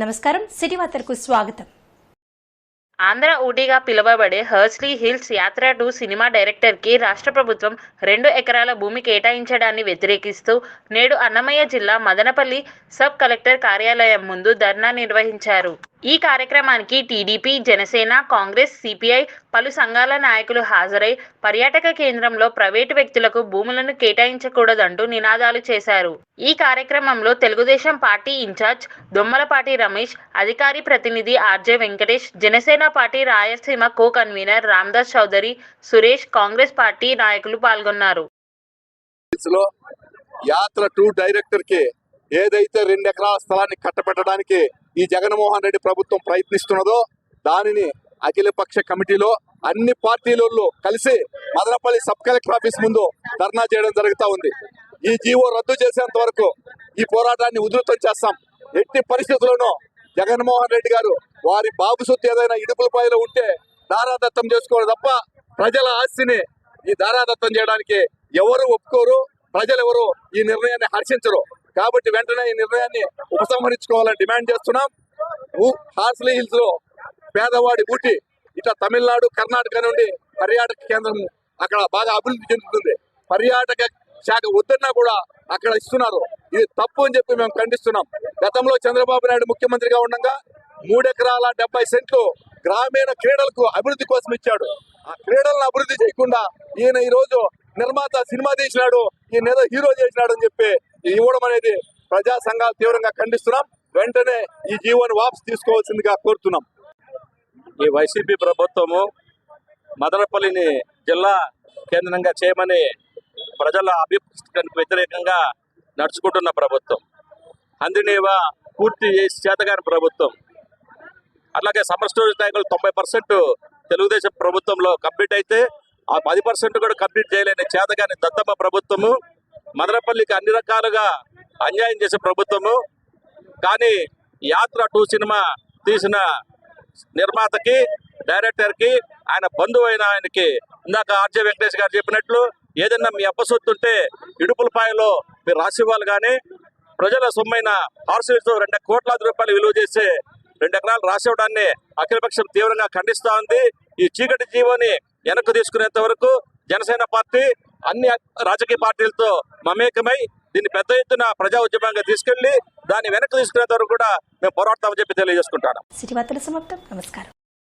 నమస్కారం సిటీ వార్తలకు స్వాగతం. ఆంధ్ర ఊటీగా పిలువబడే Horsley hills Yatra two cinema డైరెక్టర్కి రాష్ట్ర ప్రభుత్వం రెండు ఎకరాల భూమి కేటాయించడాన్ని వ్యతిరేకిస్తూ నేడు అన్నమయ్య జిల్లా మదనపల్లి సబ్ కలెక్టర్ కార్యాలయం ముందు ధర్నా నిర్వహించారు. ఈ కార్యక్రమానికి టీడీపీ జనసేన కాంగ్రెస్ సిపిఐ పలు సంఘాల నాయకులు హాజరై పర్యాటక కేంద్రంలో ప్రైవేటు వ్యక్తులకు భూములను కేటాయించకూడదంటూ నినాదాలు చేశారు. ఈ కార్యక్రమంలో తెలుగుదేశం పార్టీ ఇన్ఛార్జ్ దొమ్మలపాటి రమేష్ అధికారి ప్రతినిధి RJ Venkatesh Janasena party Rayalaseema co convener Ramdas Chowdary Suresh Congress party నాయకులు పాల్గొన్నారు. యాత్ర టూ డైరెక్టర్కి ఏదైతే రెండు ఎకరాల స్థలాన్ని కట్టబెట్టడానికి ఈ జగన్మోహన్ రెడ్డి ప్రభుత్వం ప్రయత్నిస్తున్నదో దానిని అఖిలపక్ష కమిటీలో అన్ని పార్టీలలో కలిసి మదనపల్లి సబ్ కలెక్టర్ ఆఫీస్ ముందు ధర్నా చేయడం జరుగుతూ ఉంది. ఈ జీవో రద్దు చేసేంత వరకు ఈ పోరాటాన్ని ఉధృతం చేస్తాం. ఎట్టి పరిస్థితుల్లోనూ జగన్మోహన్ రెడ్డి గారు వారి బాబు సొత్తు ఏదైనా ఇడుపులపాయలో ఉంటే దారాదత్తం చేసుకోవడం తప్ప ప్రజల ఆస్తిని ఈ దారాదత్తం చేయడానికి ఎవరు ఒప్పుకోరు ప్రజలు ఎవరు ఈ నిర్ణయాన్ని హర్షించరు. కాబట్టి వెంటనే ఈ నిర్ణయాన్ని ఉపసంహరించుకోవాలని డిమాండ్ చేస్తున్నాం. హార్స్లీ హిల్స్లో పేదవాడి ఊటి ఇట్లా తమిళనాడు కర్ణాటక నుండి పర్యాటక కేంద్రం అక్కడ బాగా అభివృద్ధి చెందుతుంది. పర్యాటక శాఖ వద్దన్నా కూడా అక్కడ ఇస్తున్నారు. ఇది తప్పు అని చెప్పి మేము ఖండిస్తున్నాం. గతంలో చంద్రబాబు నాయుడు ముఖ్యమంత్రిగా ఉండగా మూడెకరాల డెబ్బై సెంట్లు గ్రామీణ క్రీడలకు అభివృద్ధి కోసం ఇచ్చాడు. ఆ క్రీడలను అభివృద్ధి చేయకుండా ఈయన ఈ రోజు నిర్మాత సినిమా తీసినాడు ఈయన ఏదో హీరో చేసినాడు అని చెప్పి ఇవ్వడం అనేది ప్రజా సంఘాలు తీవ్రంగా ఖండిస్తున్నాం. వెంటనే ఈ జీవోని వాపసు తీసుకోవాల్సిందిగా కోరుతున్నాం. ఈ వైసీపీ ప్రభుత్వము మదనపల్లిని జిల్లా కేంద్రంగా చేయమని ప్రజల అభిప్రాయానికి వ్యతిరేకంగా నడుచుకుంటున్న ప్రభుత్వం. అందునేవ పూర్తి చేసి చేతగాని ప్రభుత్వం. అట్లాగే సమ్మర్ స్టోరేజ్ ట్యాంకులు తొంభై పర్సెంట్ తెలుగుదేశం ప్రభుత్వంలో కంప్లీట్ అయితే ఆ పది పర్సెంట్ కూడా కంప్లీట్ చేయలేని చేతగాని దత్తమ్మ ప్రభుత్వము మదనపల్లికి అన్ని రకాలుగా అన్యాయం చేసే ప్రభుత్వము. కానీ యాత్ర టూ సినిమా తీసిన నిర్మాతకి డైరెక్టర్కి ఆయన బంధువు అయిన ఆయనకి ఇందాక ఆర్జే వెంకటేష్ గారు చెప్పినట్లు ఏదన్నా మీ అప్పసొత్తుంటే ఇడుపులపాయలో మీరు రాసివ్వాలి కానీ ప్రజల సొమ్మైన హార్సెస్ రెండు కోట్లాది రూపాయలు విలువ చేసే రెండు ఎకరాలు రాసివ్వడాన్ని అఖిలపక్షం తీవ్రంగా ఖండిస్తూ ఉంది. ఈ చీకటి జీవోని వెనక్కు తీసుకునేంత వరకు జనసేన పార్టీ అన్ని రాజకీయ పార్టీలతో మమేకమై దీన్ని పెద్ద ఎత్తున ప్రజా ఉద్యమంగా తీసుకెళ్ళి దాన్ని వెనక్కి తీసుకునేంత వరకు కూడా మేము పోరాడతామని చెప్పి తెలియజేసుకుంటాను సమాప్తం. నమస్కారం.